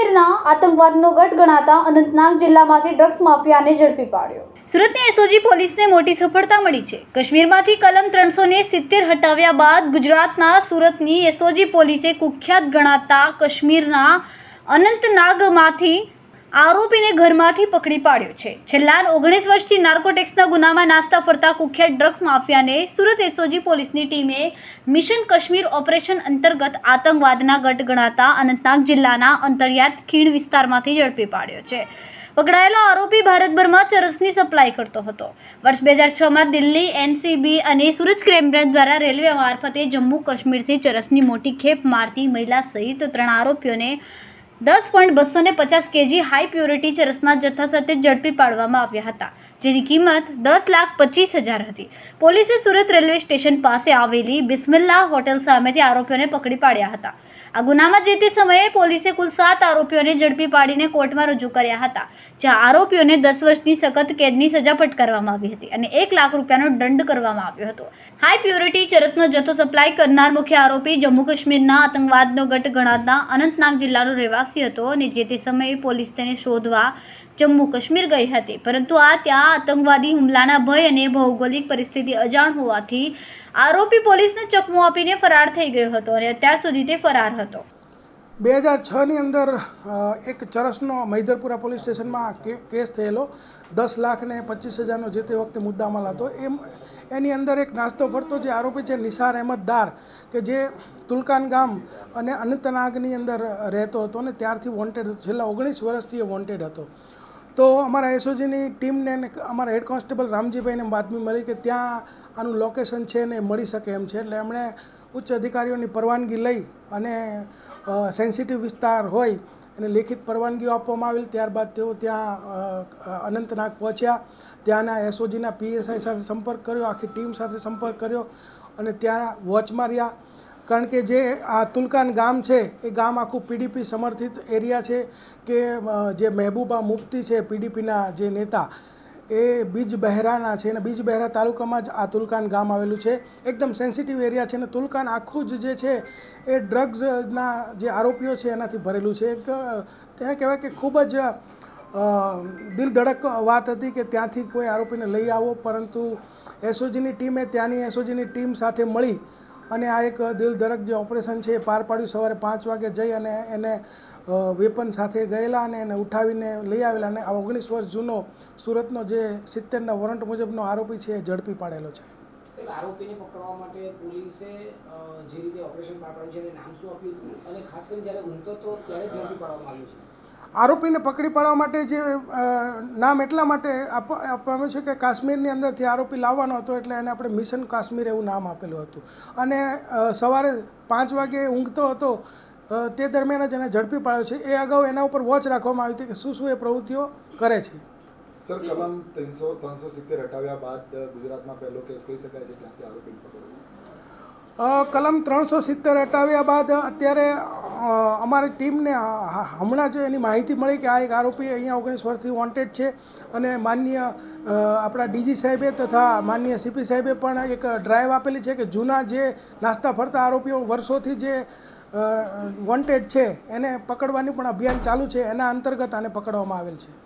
કાશ્મીરના આતંકવાદનો ગઢ ગણાતા અનંતનાગ જિલ્લામાંથી ડ્રગ્સ માફિયાને ઝડપી પાડ્યો. સુરતની એસઓજી પોલીસને મોટી સફળતા મળી છે. કાશ્મીરમાંથી કલમ ત્રણસો ને સિત્તેર હટાવ્યા બાદ ગુજરાતના સુરતની એસઓજી પોલીસે કુખ્યાત ગણાતા કાશ્મીરના અનંતનાગમાંથી આરોપીને ઘરમાંથી પકડી પાડ્યો છે. છેલ્લા ઓગણીસ વર્ષથી નાર્કોટેક્સના ગુનામાં નાસ્તા ફરતા કુખ્યાત ડ્રગ માફિયાને સુરત એસઓજી પોલીસની ટીમે મિશન કાશ્મીર ઓપરેશન અંતર્ગત આતંકવાદના ગઢ ગણાતા અનંતનાગ જિલ્લાના અંતરિયાત ખીણ વિસ્તારમાંથી ઝડપી પાડ્યો છે. પકડાયેલો આરોપી ભારતભરમાં ચરસની સપ્લાય કરતો હતો. વર્ષ બે હજાર છમાં દિલ્હી, એનસીબી અને સુરત ક્રાઇમ બ્રાન્ચ દ્વારા રેલવે મારફતે જમ્મુ કાશ્મીરથી ચરસની મોટી ખેપ મારતી મહિલા સહિત ત્રણ આરોપીઓને દસ પોઈન્ટ બસો પચાસ કેજી હાઈ પ્યોરિટી ચરસના જથ્થા સાથે ઝડપી પાડવામાં આવ્યા હતા. જેની કિંમત દસ લાખ પચીસ હજાર હતી. પોલીસે સુરત રેલવે સ્ટેશન પાસે આવેલી બિસ્મિલ્લા હોટેલ સામેથી આરોપીઓને પકડી પાડ્યા હતા. આ ગુનામાં જે તે સમયે પોલીસે કુલ સાત આરોપીઓને ઝડપી પાડીને કોર્ટમાં રજૂ કર્યા હતા, જ્યાં આરોપીઓને દસ વર્ષની સખત કેદની સજા ફટકારવામાં આવી હતી અને એક લાખ રૂપિયાનો દંડ કરવામાં આવ્યો હતો. હાઈ પ્યોરિટી ચરસનો જથ્થો સપ્લાય કરનાર મુખ્ય આરોપી જમ્મુ કાશ્મીરના આતંકવાદનો ગઢ ગણાતા અનંતનાગ જિલ્લાનો રહેવાસી હતો અને જે તે સમયે પોલીસ તેને શોધવા જમ્મુ કાશ્મીર ગઈ હતી. પરંતુ આ ત્યાં આતંકવાદી હુમલાના ભય અને ભૌગોલિક પરિસ્થિતિ અજાણ હોવાથી આરોપી પોલીસને ચકમો આપીને ફરાર થઈ ગયો હતો અને અત્યાર સુધી તે ફરાર હતો. બે હજાર છની અંદર એક ચરસનો મૈદરપુરા પોલીસ સ્ટેશનમાં કેસ થયેલો. દસ લાખ ને પચીસ હજારનો જે તે વખતે મુદ્દામાલ હતો. એમ, એની અંદર એક નાસ્તો ફરતો જે આરોપી છે નિસાર અહેમદ દાર કે જે તુલકાન ગામ અને અનંતનાગની અંદર રહેતો હતો અને ત્યારથી વોન્ટેડ છેલ્લા ઓગણીસ વર્ષથી એ વોન્ટેડ હતો. તો અમારા એસઓજીની ટીમને અમારા હેડ કોન્સ્ટેબલ રામજીભાઈને બાતમી મળી કે ત્યાં આનું લોકેશન છે ને મળી શકે એમ છે. એટલે એમણે ઉચ્ચ અધિકારીઓની પરવાનગી લઈ અને સેન્સિટિવ વિસ્તાર હોય અને લેખિત પરવાનગીઓ આપવામાં આવેલ. ત્યારબાદ તેઓ ત્યાં અનંતનાગ પહોંચ્યા. ત્યાંના એસઓજીના પીએસઆઈ સાથે સંપર્ક કર્યો. આખી ટીમ સાથે સંપર્ક કર્યો અને ત્યાં વોચમાં રહ્યા. કારણ કે જે આ તુલકાન ગામ છે, એ ગામ આખું પીડીપી સમર્થિત એરિયા છે કે જે મહેબૂબા મુફ્તી છે પીડીપીના જે નેતા, એ બીજ બહેરાના છે અને બીજ બહેરા તાલુકામાં જ આ તુલકાન ગામ આવેલું છે. એકદમ સેન્સિટિવ એરિયા છે અને તુલકાન આખું જ જે છે, એ ડ્રગ્સના જે આરોપીઓ છે એનાથી ભરેલું છે. એક તેને કહેવાય કે ખૂબ જ દિલધડક દિલ ધડક વાત હતી કે ત્યાંથી કોઈ આરોપીને લઈ આવો, પરંતુ એસઓજીની ટીમે ત્યાંની એસઓજીની ટીમ સાથે મળી અને આ એક દિલધડક જે ઓપરેશન છે એ પાર પાડ્યું સવારે પાંચ વાગે જઈ અને એને વેપન સાથે ગયેલા અને એને ઉઠાવીને લઈ આવેલા અને આ ઓગણીસ વર્ષ જૂનો સુરતનો જે સિત્તેરના વોરંટ મુજબનો આરોપી છે એ ઝડપી પાડેલો છે. આરોપીને પકડવા માટે પોલીસે જે રીતે ઓપરેશન પાર પાડ્યું છે નામ શું આપ્યું અને ખાસ કરીને જ્યારે ઊંઘતો ત્યારે ઝડપી પાડવામાં આવ્યું છે. આરોપીને પકડી પાડવા માટે જે નામ એટલા માટે આપ- આપવામાં છે કે કાશ્મીરની અંદરથી આરોપી લાવવાનો હતો એટલે એને આપણે મિશન કાશ્મીર એવું નામ આપેલું હતું. અને સવારે પાંચ વાગે ઊંઘતો હતો તે દરમિયાન જ એને ઝડપી પાડ્યો છે. એ અગાઉ એના ઉપર વોચ રાખવામાં આવી હતી કે શું શું એ પ્રવૃત્તિઓ કરે છે. સર કલમ ત્રણસો ત્રણસો સિત્તેર હટાવ્યા બાદ ગુજરાતમાં પહેલો કેસ કહી શકાય છે? ત્યાંથી આરોપી કલમ ત્રણસો સિત્તેર હટાવ્યા બાદ અત્યારે અમારી ટીમને હમણાં જ એની માહિતી મળી કે આ એક આરોપી અહીંયા ઓગણીસ વર્ષથી વોન્ટેડ છે અને માનનીય આપણા ડીજી સાહેબે તથા માનનીય સીપી સાહેબે પણ એક ડ્રાઈવ આપેલી છે કે જૂના જે નાસ્તા ફરતા આરોપીઓ વર્ષોથી જે વોન્ટેડ છે એને પકડવાની પણ અભિયાન ચાલુ છે. એના અંતર્ગત આને પકડવામાં આવેલ છે.